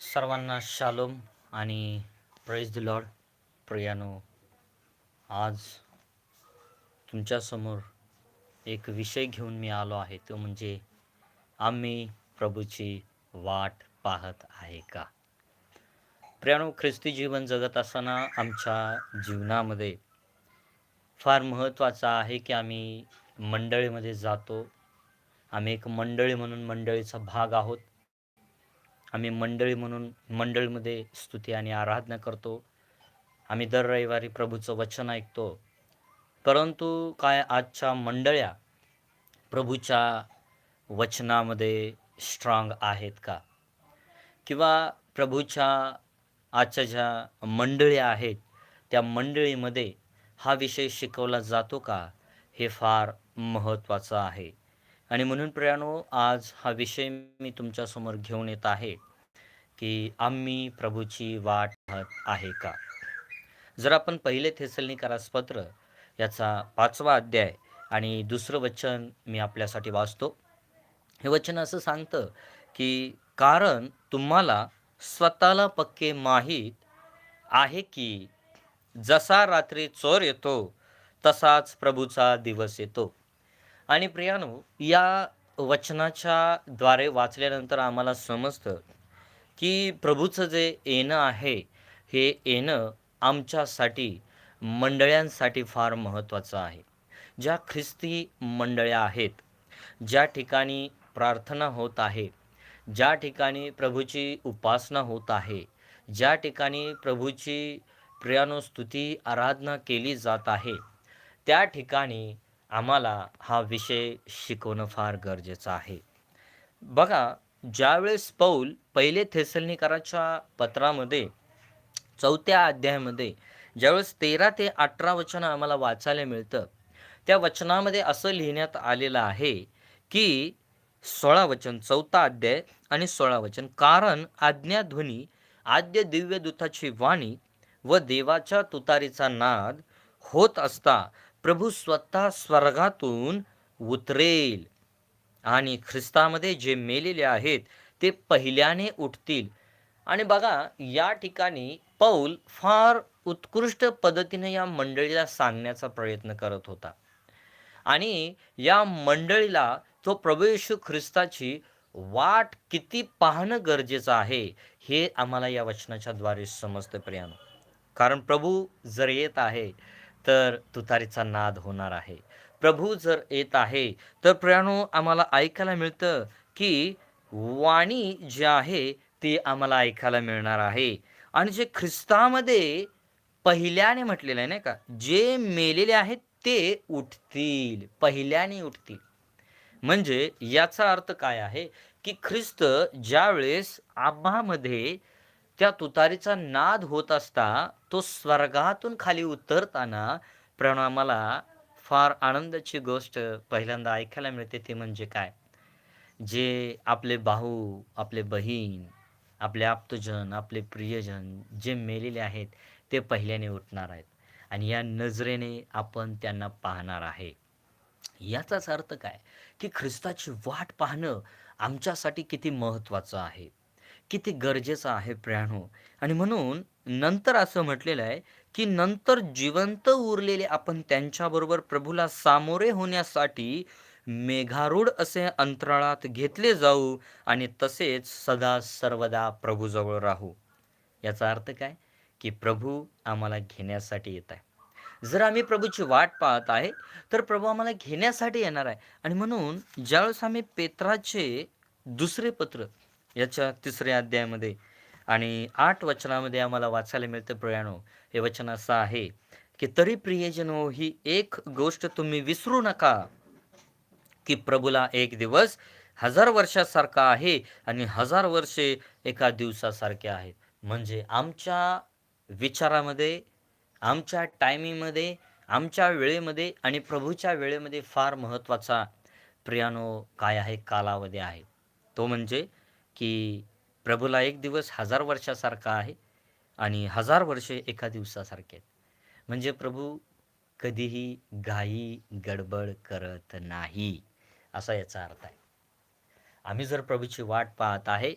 सर्वांना शालोम आणि praise the Lord प्रियानो आज तुमच्यासमोर एक विषय घेऊन मी आलो आहे. तो म्हणजे आम्ही प्रभूची वाट पाहत आहे का? प्रियानो ख्रिस्ती जीवन जगत असताना आमच्या जीवनामध्ये फार महत्त्वाचं आहे की आम्ही मंडळीमध्ये जातो. आम्ही एक मंडळी म्हणून मंडळीचा भाग आहोत. आम्ही मंडळी म्हणून मंडळीमध्ये स्तुती आणि आराधना करतो. आम्ही दर रविवारी प्रभूचं वचन ऐकतो. परंतु काय आजच्या मंडळ्या प्रभूच्या वचनामध्ये स्ट्रॉंग आहेत का? किंवा प्रभूच्या आजच्या ज्या मंडळी आहेत त्या मंडळीमध्ये हा विषय शिकवला जातो का? हे फार महत्त्वाचं आहे. आणि म्हणून प्रियानो आज हा विषय मी तुमच्यासमोर घेऊन येत आहे की आम्ही प्रभूची वाट पाहत आहे का? जर आपण पहिले थेसलनिकारास पत्र याचा पाचवा अध्याय आणि दुसरं वचन मी आपल्यासाठी वाचतो. हे वचन असं सांगतं की कारण तुम्हाला स्वतःला पक्के माहीत आहे की जसा रात्री चोर येतो तसाच प्रभूचा दिवस येतो. आणि प्रियानो या वचनाच्या द्वारे वाचल्यानंतर आम्हाला समजतं की प्रभूचं जे येणं आहे हे येणं आमच्यासाठी मंडळ्यांसाठी फार महत्त्वाचं आहे. ज्या ख्रिस्ती मंडळ्या आहेत ज्या ठिकाणी प्रार्थना होत आहे ज्या ठिकाणी प्रभूची उपासना होत आहे ज्या ठिकाणी प्रभूची प्रियानो स्तुती आराधना केली जात आहे त्या ठिकाणी आम्हाला हा विषय शिकवणं फार गरजेचं आहे. बघा ज्यावेळेस पौल पहिले थेसलनिकाराच्या पत्रामध्ये चौथ्या अध्यायामध्ये ज्यावेळेस तेरा ते अठरा वचन आम्हाला वाचायला मिळतं त्या वचनामध्ये असं लिहिण्यात आलेलं आहे की सोळा वचन चौथा अध्याय आणि सोळा वचन. कारण आज्ञाध्वनी आद्य दिव्य दूताची वाणी व देवाच्या तुतारीचा नाद होत असता प्रभू स्वतः स्वर्गातून उतरेल. आणि ख्रिस्तामध्ये जे मेलेले आहेत ते पहिल्याने उठतील. आणि बघा या ठिकाणी पौल फार उत्कृष्ट पद्धतीने या मंडळीला सांगण्याचा प्रयत्न करत होता. आणि या मंडळीला तो प्रभू येशू ख्रिस्ताची वाट किती पाहणं गरजेचं आहे हे आम्हाला या वचनाच्या द्वारे समजतं प्रियानो. कारण प्रभू जर येत आहे तर तुतारीचा नाद होणार आहे. प्रभू जर येत आहे तर प्रयाणो आम्हाला ऐकायला मिळतं की वाणी जी आहे ती आम्हाला ऐकायला मिळणार आहे. आणि जे ख्रिस्तामध्ये पहिल्याने म्हटलेलं आहे नाही का? जे मेलेले आहेत ते उठतील. पहिल्याने उठतील. म्हणजे याचा अर्थ काय आहे की ख्रिस्त ज्यावेळेस आबामध्ये त्या तुतारीचा नाद होत असता तो स्वर्गातून खाली उतरताना प्रणव फार आनंदाची गोष्ट पहिल्यांदा ऐकायला मिळते ते म्हणजे काय? जे आपले भाऊ आपले बहीण आपले आप्तजन आपले प्रियजन जे मेलेले आहेत ते पहिल्याने उठणार आहेत. आणि या नजरेने आपण त्यांना पाहणार आहे. याचाच अर्थ काय? की ख्रिस्ताची वाट पाहणं आमच्यासाठी किती महत्त्वाचं आहे. किती गरजेचं आहे प्रियानो हो? आणि म्हणून नंतर असं म्हटलेलं आहे की नंतर जिवंत उरलेले आपण त्यांच्याबरोबर प्रभूला सामोरे होण्यासाठी मेघारूढ असे अंतराळात घेतले जाऊ आणि तसेच सदा सर्वदा प्रभूजवळ राहू. याचा अर्थ काय? की प्रभू आम्हाला घेण्यासाठी येत आहे. जर आम्ही प्रभूची वाट पाहत आहे तर प्रभू आम्हाला घेण्यासाठी येणार आहे. आणि म्हणून ज्यावेळेस आम्ही पेत्राचे दुसरे पत्र याच्या तिसऱ्या अध्यायामध्ये. आणि आठ वचनामध्ये आम्हाला वाचायला मिळतं प्रयाणो. हे वचन असं आहे की तरी प्रियजनो ही एक गोष्ट तुम्ही विसरू नका की प्रभूला एक दिवस हजार वर्षासारखा आहे आणि हजार वर्षे एका दिवसासारखे आहेत म्हणजे आमच्या विचारामध्ये आमच्या टायमिंगमध्ये आमच्या वेळेमध्ये आणि प्रभूच्या वेळेमध्ये फार महत्त्वाचा प्रियानो काय आहे? कालावधी आहे. तो म्हणजे की प्रभूला एक दिवस हजार वर्षासारखा आहे आणि हजार वर्षे एका दिवसासारखे आहेत. म्हणजे प्रभू कधीही घाई गडबड करत नाही असा याचा अर्थ आहे. आम्ही जर प्रभूची वाट पाहत आहे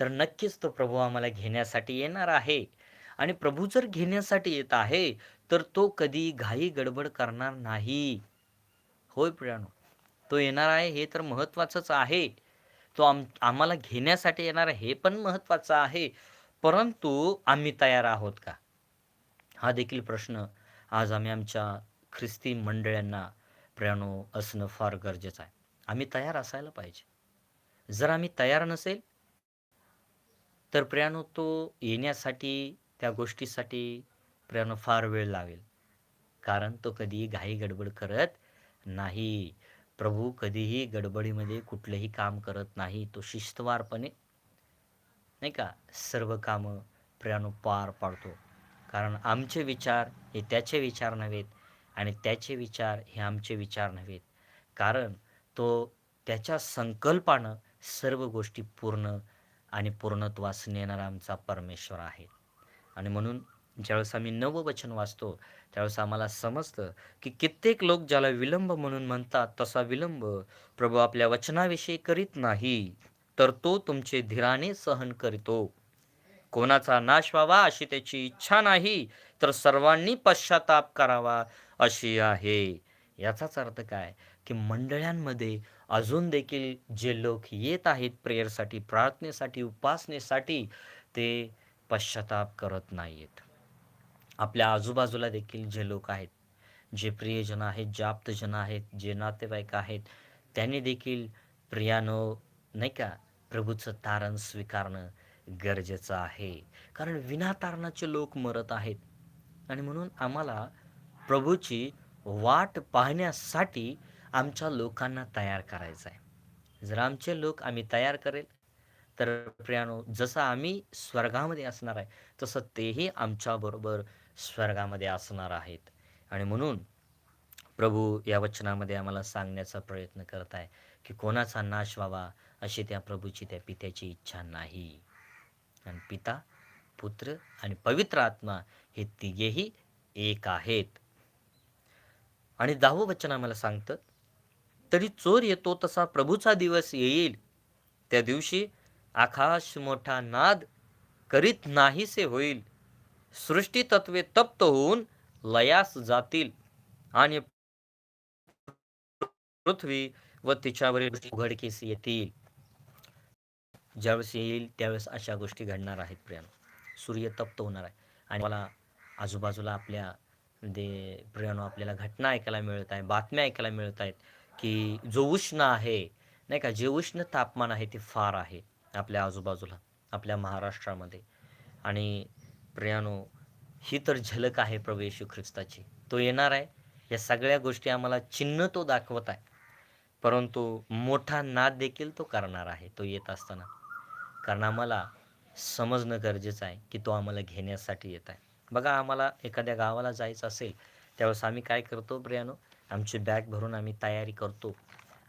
तर नक्कीच तो प्रभू आम्हाला घेण्यासाठी येणार आहे. आणि प्रभू जर घेण्यासाठी येत आहे तर तो कधी घाई गडबड करणार नाही. होय प्रियानो तो येणार आहे हे तर महत्त्वाचंच आहे. तो आम आम्हाला घेण्यासाठी येणार हे पण महत्त्वाचं आहे. परंतु आम्ही तयार आहोत का? हा देखील प्रश्न आज आम्ही आमच्या ख्रिस्ती मंडळांना प्रियानो असणं फार गरजेचं आहे. आम्ही तयार असायला पाहिजे. जर आम्ही तयार नसेल तर प्रियानो तो येण्यासाठी त्या गोष्टीसाठी प्रियानो फार वेळ लागेल. कारण तो कधी घाई गडबड करत नाही. प्रभू कधीही गडबडीमध्ये कुठलंही काम करत नाही तो शिस्तवारपणे नाही का सर्व कामं प्रियानो पार पाडतो. कारण आमचे विचार हे त्याचे विचार नव्हेत आणि त्याचे विचार हे आमचे विचार नव्हेत. कारण तो त्याच्या संकल्पानं सर्व गोष्टी पूर्ण आणि पूर्णत्वास नेणारा आमचा परमेश्वर आहे. आणि म्हणून ज्यावेळेस आम्ही नववचन वाचतो त्यावेळेस आम्हाला समजतं की कित्येक लोक ज्याला विलंब म्हणून म्हणतात तसा विलंब प्रभू आपल्या वचनाविषयी करीत नाही तर तो तुमचे धीराने सहन करीतो. कोणाचा नाश व्हावा अशी त्याची इच्छा नाही तर सर्वांनी पश्चाताप करावा अशी आहे. याचाच अर्थ काय? की मंडळांमध्ये अजून देखील जे लोक येत आहेत प्रेयरसाठी प्रार्थनेसाठी उपासनेसाठी ते पश्चाताप करत नाहीत. आपल्या आजूबाजूला देखील जे लोक आहेत जे प्रियजन आहेत जे आप्तजन आहेत जे नातेवाईक आहेत त्यांनी देखील प्रियानो नाही का प्रभूचं तारण स्वीकारणं गरजेचं आहे. कारण विनातारणाचे लोक मरत आहेत. आणि म्हणून आम्हाला प्रभूची वाट पाहण्यासाठी आमच्या लोकांना तयार करायचं आहे जर आमचे लोक आम्ही तयार करेल तर प्रियानो जसं आम्ही स्वर्गामध्ये असणार आहे तसं तेही आमच्याबरोबर स्वर्गामध्ये असणार आहेत. आणि म्हणून प्रभू या वचनामध्ये आम्हाला सांगण्याचा प्रयत्न करत आहे की कोणाचा नाश व्हावा अशी त्या प्रभूची त्या पित्याची इच्छा नाही. आणि पिता पुत्र आणि पवित्र आत्मा हे तिघेही एक आहेत. आणि दहावं वचन आम्हाला सांगतं तरी चोर येतो तसा प्रभूचा दिवस येईल. त्या दिवशी आकाश मोठा नाद करीत नाहीसे होईल. सृष्टी तत्वे तप्त होऊन लयास जातील. आणि पृथ्वी व तिच्यावरील उघडकीस येतील. ज्यावेळेस येईल त्यावेळेस अशा गोष्टी घडणार आहेत प्रेम सूर्य तप्त होणार आहे. आणि मला आजूबाजूला आपल्या दे प्रियानो आपल्याला घटना ऐकायला मिळत आहे बातम्या ऐकायला मिळत आहेत की जो उष्ण आहे नाही का जे उष्ण तापमान आहे ते फार आहे. आपल्या आजूबाजूला आपल्या महाराष्ट्रामध्ये. आणि प्रियानो ही तर झलक आहे प्रभू येशू ख्रिस्ताची. तो येणार आहे. या सगळ्या गोष्टी आम्हाला चिन्ह तो दाखवत आहे. परंतु मोठा नाद देखील तो करणार आहे तो येत असताना. कारण आम्हाला समजणं गरजेचं आहे की तो आम्हाला घेण्यासाठी येत आहे. बघा आम्हाला एखाद्या गावाला जायचं असेल त्यावेळेस आम्ही काय करतो प्रियानो? आमची बॅग भरून आम्ही तयारी करतो.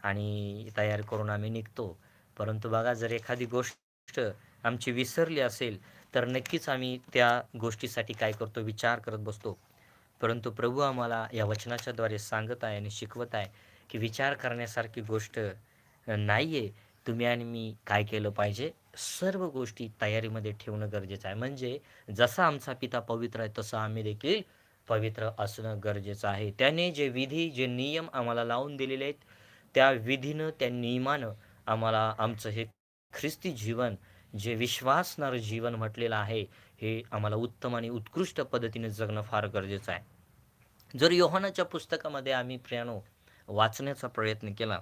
आणि तयारी करून आम्ही निघतो. परंतु बघा जर एखादी गोष्ट आमची विसरली असेल तर नक्कीच आम्ही त्या गोष्टीसाठी काय करतो विचार करत बसतो. परंतु प्रभू आम्हाला या वचनाच्याद्वारे सांगत आहे आणि शिकवत आहे की विचार करण्यासारखी गोष्ट नाही आहे तुम्ही आणि मी काय केलं पाहिजे सर्व गोष्टी तयारीमध्ये ठेवणं गरजेचं आहे. म्हणजे जसा आमचा पिता पवित्र आहे तसं आम्ही देखील पवित्र असणं गरजेचं आहे. त्याने जे विधी जे नियम आम्हाला लावून दिलेले आहेत त्या विधीनं त्या नियमानं आम्हाला आमचं हे ख्रिस्ती जीवन जे विश्वासणारं जीवन म्हटलेलं आहे हे आम्हाला उत्तम आणि उत्कृष्ट पद्धतीने जगणं फार गरजेचं आहे. जर योहानाच्या पुस्तकामध्ये आम्ही प्रियानो वाचण्याचा प्रयत्न केला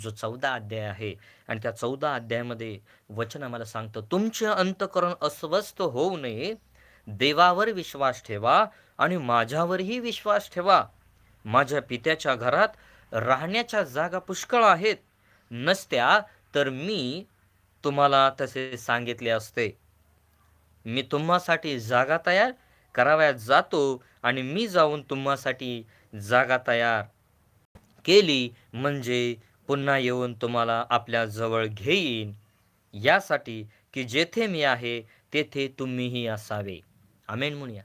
जो चौदा अध्याय आहे आणि त्या चौदा अध्यायामध्ये वचन आम्हाला सांगतं तुमचे अंतकरण अस्वस्थ होऊ नये देवावर विश्वास ठेवा आणि माझ्यावरही विश्वास ठेवा. माझ्या पित्याच्या घरात राहण्याच्या जागा पुष्कळ आहेत. नसत्या तर मी तुम्हाला तसे सांगितले असते. मी तुम्हासाठी जागा तयार करावयात जातो आणि मी जाऊन तुम्हासाठी जागा तयार केली म्हणजे पुन्हा येऊन तुम्हाला आपल्या जवळ घेईन. यासाठी की जेथे मी आहे तेथे तुम्हीही असावे. आमेन म्हणूया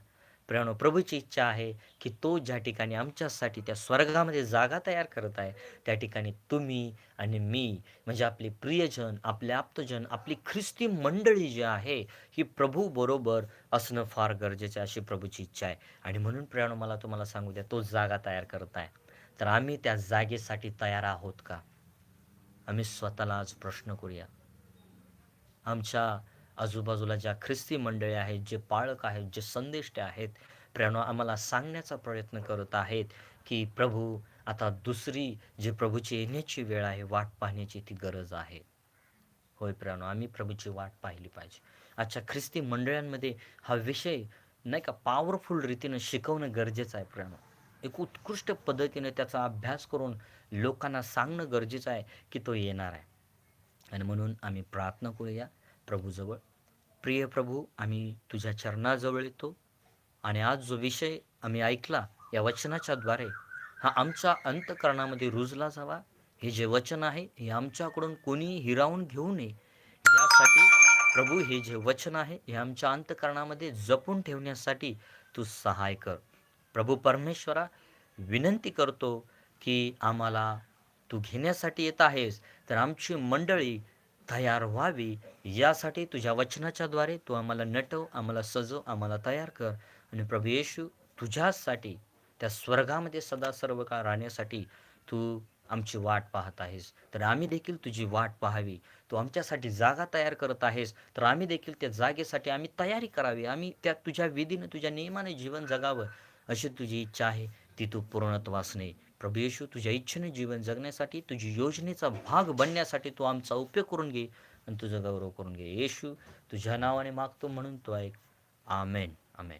प्रियानो प्रभूची इच्छा आहे की तो ज्या ठिकाणी आमच्यासाठी त्या स्वर्गामध्ये जागा तयार करत आहे त्या ठिकाणी तुम्ही आणि मी म्हणजे आपले प्रियजन आपले आप्तजन आपली ख्रिस्ती मंडळी जी आहे ही प्रभू बरोबर असणं फार गरजेचं आहे अशी प्रभूची इच्छा आहे. आणि म्हणून प्रियानो मला तुम्हाला सांगू द्या तो जागा तयार करत आहे. तर आम्ही त्या जागेसाठी तयार आहोत का? आम्ही स्वतःला आज प्रश्न करूया. आमच्या आजूबाजूला ज्या ख्रिस्ती मंडळी आहेत जे पाळक आहेत जे संदेष्टे आहेत प्रेरणा आम्हाला सांगण्याचा प्रयत्न करत आहेत की प्रभू आता दुसरी जी प्रभूची येण्याची वेळ आहे वाट पाहण्याची ती गरज आहे. होय प्रेरणो आम्ही प्रभूची वाट पाहिली पाहिजे. आजच्या ख्रिस्ती मंडळांमध्ये हा विषय नाही का पॉवरफुल रीतीनं शिकवणं गरजेचं आहे प्रियानो. एक उत्कृष्ट पद्धतीने त्याचा अभ्यास करून लोकांना सांगणं गरजेचं आहे की तो येणार आहे. आणि म्हणून आम्ही प्रार्थना करूया. प्रभूजवळ. प्रिय प्रभू आम्ही तुझ्या चरणाजवळ येतो आणि आज जो विषय आम्ही ऐकला या वचनाच्या द्वारे हा आमच्या अंतकरणामध्ये रुजला जावा. हे जे वचन आहे हे आमच्याकडून कोणी हिरावून घेऊ नये. यासाठी प्रभू हे जे वचन आहे हे आमच्या अंतकरणामध्ये जपून ठेवण्यासाठी तू सहाय कर. प्रभू परमेश्वरा विनंती करतो की आम्हाला तू घेण्यासाठी येत आहेस तर आमची मंडळी तयार व्हावी यासाठी तुझ्या वचनाच्याद्वारे तू आम्हाला नटव आम्हाला सजव आम्हाला तयार कर. आणि प्रभू येशू तुझ्यासाठी त्या स्वर्गामध्ये सदा सर्व काळ राहण्यासाठी तू आमची वाट पाहत आहेस. तर आम्ही देखील तुझी वाट पाहावी. तू आमच्यासाठी जागा तयार करत आहेस. तर आम्ही देखील त्या जागेसाठी आम्ही तयारी करावी. आम्ही त्या तुझ्या विधीनं तुझ्या नियमाने जीवन जगावं अशी तुझी इच्छा आहे. ती तू पूर्णत्वास नाही प्रभू येशू तुझ्या इच्छेने जीवन जगण्यासाठी तुझी योजनेचा भाग बनण्यासाठी तू आमचा उपयोग करून घे आणि तुझा गौरव करून घे. येशू तुझ्या नावाने मागतो म्हणून तो ऐक आमेन. आमेन.